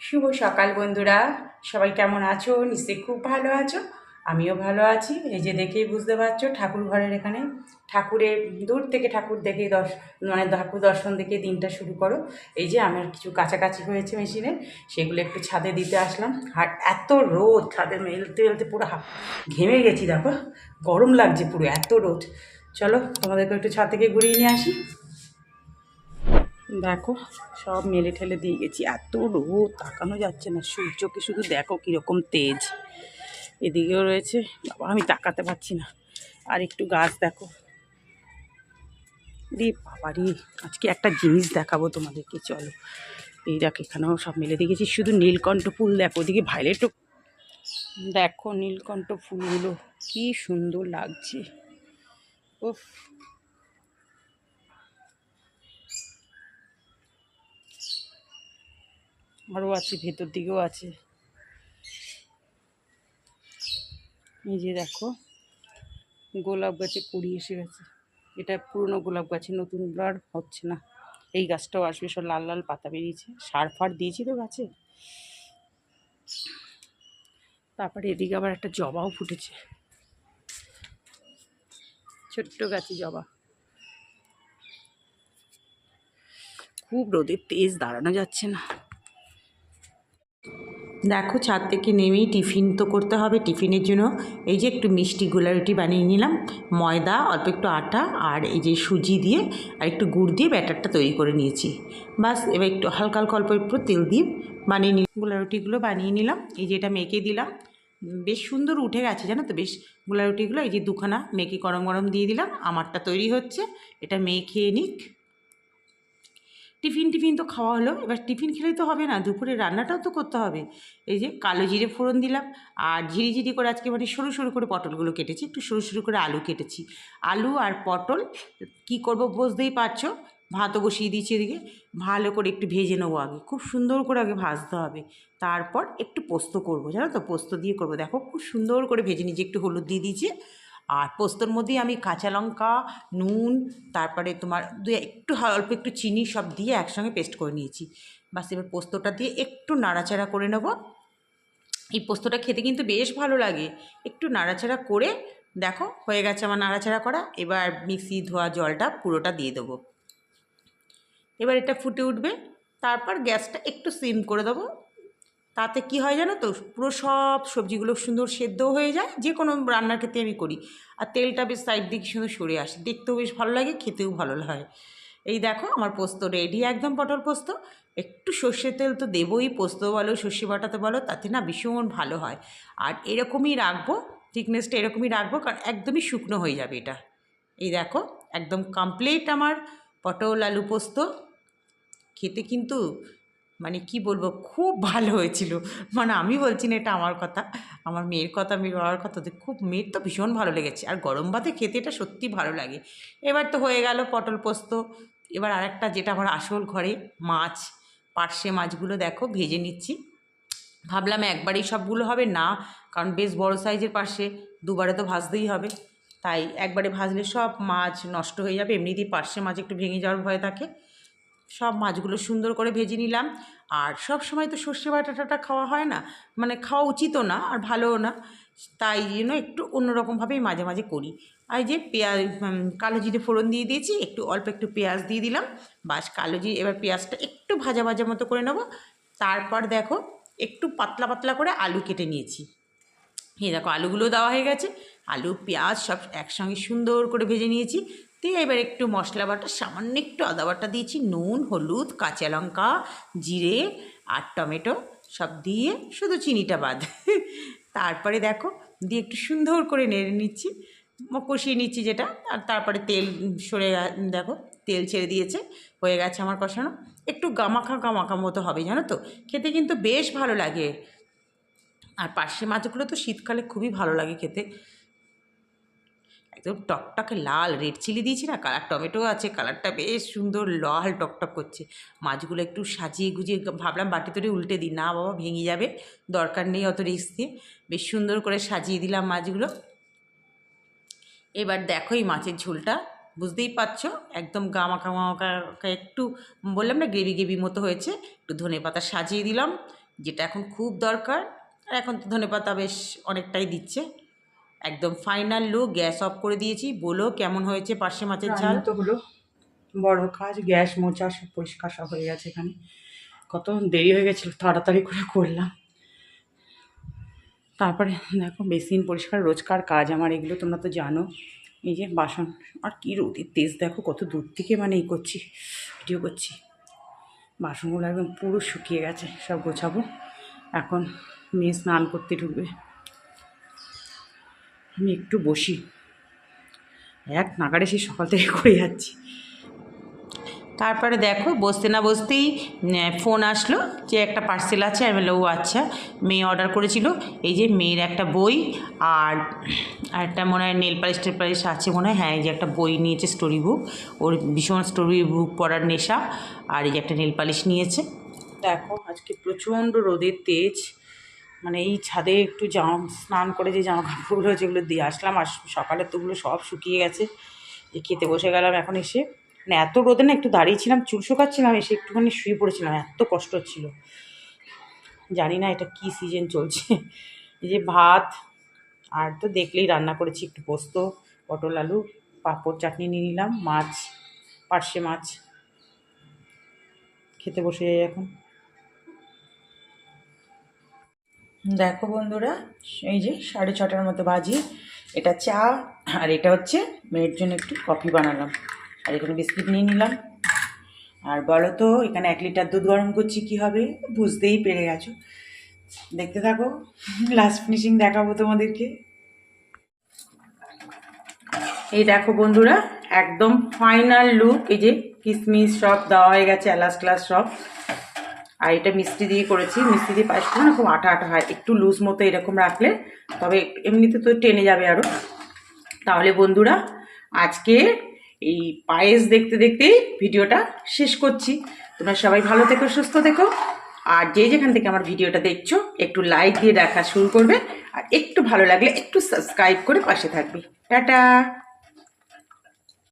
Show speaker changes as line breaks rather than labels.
শুভ সকাল বন্ধুরা। সবাই কেমন আছো? নিশ্চয়ই খুব ভালো আছো। আমিও ভালো আছি। এই যে দেখেই বুঝতে পারছ, ঠাকুর ঘরের এখানে ঠাকুরের দূর থেকে ঠাকুর দেখে দশ মানে ঠাকুর দর্শন দেখে দিনটা শুরু করো। এই যে আমার কিছু কাছাকাছি হয়েছে মেশিনে, সেগুলো একটু ছাদে দিতে আসলাম। আর এত রোদ, ছাদে মেলতে মেলতে পুরো ঘেমে গেছি, দেখো। গরম লাগছে পুরো, এত রোদ। চলো, তোমাদেরকে একটু ছাদ থেকে ঘুরিয়ে নিয়ে আসি। দেখো, সব মেলে ঠেলে দিয়ে গেছি। এত রোদ, তাকানো যাচ্ছে না। সূর্যকে শুধু দেখো কীরকম তেজ। এদিকেও রয়েছে। বাবা, আমি তাকাতে পারছি না। আর একটু গাছ দেখো। রে বাবা রে, আজকে একটা জিনিস দেখাবো তোমাদেরকে, চলো। এই দেখ, এখানেও সব মেলে দিয়ে গেছি। শুধু নীলকণ্ঠ ফুল দেখো, ওদিকে ভাইলেটও দেখো নীলকণ্ঠ ফুলগুলো। কি সুন্দর লাগছে। উফ। আরও আছে, ভেতর দিকেও আছে। এই যে দেখো, গোলাপ গাছে কুড়ি এসে গেছে। এটা পুরনো গোলাপ গাছে, নতুন আর হচ্ছে না। এই গাছটাও আসবে, সব লাল লাল পাতা বেরিয়েছে। সার ফার দিয়েছি তো গাছে। তারপরে এদিকে আবার একটা জবাও ফুটেছে। ছোট্ট গাছে জবা। খুব রোদের তেজ দাঁড়ানো যাচ্ছে না। দেখো ছাদ থেকে নেমেই টিফিন তো করতে হবে টিফিনের জন্য। এই যে একটু মিষ্টি গোলা রুটি বানিয়ে নিলাম। ময়দা, অল্প একটু আটা আর এই যে সুজি দিয়ে আর একটু গুড় দিয়ে ব্যাটারটা তৈরি করে নিয়েছি। বাস, এবার একটু হালকা হালকা অল্প একটু তেল দিয়ে বানিয়ে নিলাম। গোলা রুটিগুলো বানিয়ে নিলাম। এই যে এটা মেখে দিলাম। বেশ সুন্দর উঠে গেছে, জানো তো? বেশ গোলা রুটিগুলো এই যে দুখানা মেখে গরম গরম দিয়ে দিলাম। আমারটা তৈরি হচ্ছে। এটা মেয়ে খেয়ে নিক। টিফিন টিফিন তো খাওয়া হলো, এবার টিফিন খেলেই তো হবে না, দুপুরে রান্নাটাও তো করতে হবে। এই যে কালো জিরে ফোড়ন দিলাম, আর ঝিরি ঝিরি করে আজকে মানে সরু সরু করে পটলগুলো কেটেছি, একটু সরু সরু করে আলু কেটেছি। আলু আর পটল, কি করব বুঝতেই পারছ? ভাতও বসিয়ে দিয়েছি এদিকে, ভালো করে একটু ভেজে নেব আগে, খুব সুন্দর করে আগে ভাজতে হবে। তারপর একটু পোস্ত করব, জানো তো, পোস্ত দিয়ে করব, দেখো খুব সুন্দর করে ভেজে নিয়েছি, একটু হলুদ দিয়ে দিয়েছি। আর পোস্তর মধ্যেই আমি কাঁচা লঙ্কা, নুন, তারপরে তোমার দু একটু অল্প একটু চিনি সব দিয়ে একসঙ্গে পেস্ট করে নিয়েছি। বাস এবার পোস্তটা দিয়ে একটু নাড়াচাড়া করে নেব। এই পোস্তটা খেতে কিন্তু বেশ ভালো লাগে। একটু নাড়াচাড়া করে দেখো হয়ে গেছে আমার নাড়াচাড়া করা। এবার মিক্সি ধোয়া জলটা পুরোটা দিয়ে দেবো। এবার এটা ফুটে উঠবে। তারপর গ্যাসটা একটু সিম করে দেবো। তাতে কি হয় জানো তো? পুরো সব সবজিগুলো সুন্দর সেদ্ধ হয়ে যায় যে কোনো রান্নার ক্ষেত্রে আমি করি। আর তেলটা বেশ সাইড দিকে সুন্দর সরে আসে। দেখতেও বেশ ভালো লাগে, খেতেও ভালো হয়। এই দেখো, আমার পোস্ত রেডি একদম পটল পোস্ত। একটু সর্ষের তেল তো দেবোই, পোস্ত বলো, সর্ষে বাটাতে বলো, তাতে না ভীষণ ভালো হয়। আর এরকমই রাখব থিকনেসটা এরকমই রাখব, কারণ একদমই শুকনো হয়ে যাবে এটা। এই দেখো, একদম কমপ্লিট আমার পটল, আলু পোস্ত। খেতে কিন্তু মানে কি বলব, খুব ভালো হয়েছিল। মানে আমি বলছি না এটা আমার কথা, আমার মেয়ের কথা মেয়ের বাবার কথা তো খুব, মেয়ের তো ভীষণ ভালো লেগেছে। আর গরম ভাতে খেতে এটা সত্যি ভালো লাগে। এবার তো হয়ে গেল পটল পোস্ত। এবার আরেকটা যেটা আমার আসল ঘরে, মাছ পার্শে মাছগুলো দেখো, ভেজে নিচ্ছি। ভাবলাম একবারেই সবগুলো হবে, না, কারণ বেশ বড় সাইজের পাশে দুবারে তো ভাজতেই হবে। তাই একবারে ভাজলে সব মাছ নষ্ট হয়ে যাবে। এমনিতেই পার্শে মাছ একটু ভেঙে যাওয়ার ভয় থাকে। সব মাছগুলো সুন্দর করে ভেজে নিলাম। আর সব সময় তো সর্ষে বাটাটা খাওয়া হয় না মানে খাওয়া উচিতও না আর ভালোও না। তাই জন্য একটু অন্যরকমভাবেই মাঝে মাঝে করি। আর যে পেঁয়াজ কালো জিরে ফোড়ন দিয়ে দিয়েছি, একটু অল্প একটু পেঁয়াজ দিয়ে দিলাম। বাস কালো জিরে, এবার পেঁয়াজটা একটু ভাজা ভাজা মতো করে নেব। তারপর দেখো, একটু পাতলা পাতলা করে আলু কেটে নিয়েছি। এই দেখো, আলুগুলো দেওয়া হয়ে গেছে। আলু, পেঁয়াজ সব একসঙ্গে সুন্দর করে ভেজে নিয়েছি। দিয়ে এবার একটু মশলা বাটা, সামান্য একটু আদা বাটা দিয়েছি, নুন, হলুদ, কাঁচা লঙ্কা, জিরে আর টমেটো সব দিয়ে শুধু চিনিটা বাদ। তারপরে দেখো, দিয়ে একটু সুন্দর করে নেড়ে নিচ্ছি কষিয়ে নিচ্ছি যেটা, আর তারপরে তেল সরে দেখো, তেল ছেড়ে দিয়েছে, হয়ে গেছে আমার কষানো। একটু গামাখা গামাখা মতো হবে, জানো তো? খেতে কিন্তু বেশ ভালো লাগে। আর পার্শে মাছগুলো তো শীতকালে খুবই ভালো লাগে খেতে। একদম টকটকে লাল রেড চিলি দিয়েছি না? কালার টমেটো আছে কালারটা বেশ সুন্দর লাল টকটক করছে। মাছগুলো একটু সাজিয়ে গুজিয়ে ভাবলাম বাটি তরে উল্টে দিই। না বাবা, ভেঙে যাবে, দরকার নেই অত রিস্ক দিয়ে। বেশ সুন্দর করে সাজিয়ে দিলাম মাছগুলো। এবার দেখো এই মাছের ঝোলটা, বুঝতেই পারছ? একদম গামাকা গামাকা একটু বললাম না গ্রেভি গ্রেভি মতো হয়েছে। একটু ধনে পাতা সাজিয়ে দিলাম, যেটা এখন খুব দরকার। আর এখন তো ধনেপাতা বেশ অনেকটাই দিচ্ছে। একদম ফাইনাল লুক গ্যাস অফ করে দিয়েছি। বলো কেমন হয়েছে পার্শে মাছের ঝাল?
তো হলো বড় কাজ গ্যাস মোচা সব পরিষ্কার সব হয়ে গেছে এখানে। কত দেরি হয়ে গেছিল তাড়াতাড়ি করে করলাম। তারপরে দেখো বেসিন পরিষ্কার রোজকার কাজ আমার এগুলো তোমরা তো জানো। এই যে বাসন আর কী রোদের তেজ দেখো কত দূর থেকে মানে এই করছি ভিডিও করছি। বাসনগুলো একদম পুরো শুকিয়ে গেছে সব গোছাবো। এখন মেয়ে স্নান করতে ঢুকবে। আমি একটু বসি। এক নাগাড়ে সেই সকাল থেকে করে যাচ্ছি।
তারপরে দেখো, বসতে না বসতেই ফোন আসলো যে একটা পার্সেল আছে। আমি বললাম, ও আচ্ছা মেয়ে অর্ডার করেছিল। এই যে মেয়ের একটা বই আর একটা মনে হয় নেল পালিশ টেল পালিশ আছে মনে হয়। হ্যাঁ এই যে একটা বই নিয়েছে স্টোরি বুক ওর ভীষণ স্টোরি বুক পড়ার নেশা। আর এই যে একটা নেল পালিশ নিয়েছে।
দেখো, আজকে প্রচণ্ড রোদের তেজ। মানে এই ছাদে একটু জামা স্নান করে যে জামা কাপড়গুলো যেগুলো দিয়ে আসলাম। আর সকালে তোগুলো সব শুকিয়ে গেছে। যে খেতে বসে গেলাম এখন এসে। মানে এত রোদে না একটু দাঁড়িয়েছিলাম, চুল শুকাচ্ছিলাম, এসে একটুখানি শুয়ে পড়েছিলাম। এত কষ্ট হচ্ছিল। জানি না এটা কি সিজন চলছে। এই যে ভাত, আর তো দেখলেই রান্না করেছি একটু পোস্ত, পটল, আলু, পাঁপড় চাটনি নিয়ে নিলাম, মাছ, পার্শে মাছ। খেতে বসে যাই এখন। দেখো বন্ধুরা, এই যে সাড়ে ছটার মতো বাজি এটা চা, আর এটা হচ্ছে মেয়ের জন্য একটু কফি বানালাম। আর এখানে বিস্কিট নিয়ে নিলাম। আর বলো তো, এখানে এক লিটার দুধ গরম করছি, কি হবে? বুঝতেই পেরে গেছো। দেখতে থাকো লাস্ট ফিনিশিং দেখাবো তোমাদেরকে। এই দেখো বন্ধুরা, একদম ফাইনাল লুক এই যে কিসমিস সব দেওয়া হয়ে গেছে এলাচ ক্লাস সব। আর এটা মিষ্টি দিয়ে করেছি। মিষ্টি দিয়ে পায়েস করে না খুব আঠা আঠা হয়। একটু লুজ মতো এরকম রাখলে তবে এমনিতে তো টেনে যাবে আরও তাহলে বন্ধুরা, আজকে এই পায়েস দেখতে দেখতেই ভিডিওটা শেষ করছি। তোমরা সবাই ভালো থেকো, সুস্থ থেকো। আর যে যেখান থেকে আমার ভিডিওটা দেখছ, একটু লাইক দিয়ে দেখা শুরু করবে। আর একটু ভালো লাগলে একটু সাবস্ক্রাইব করে পাশে থাকবে। টাটা!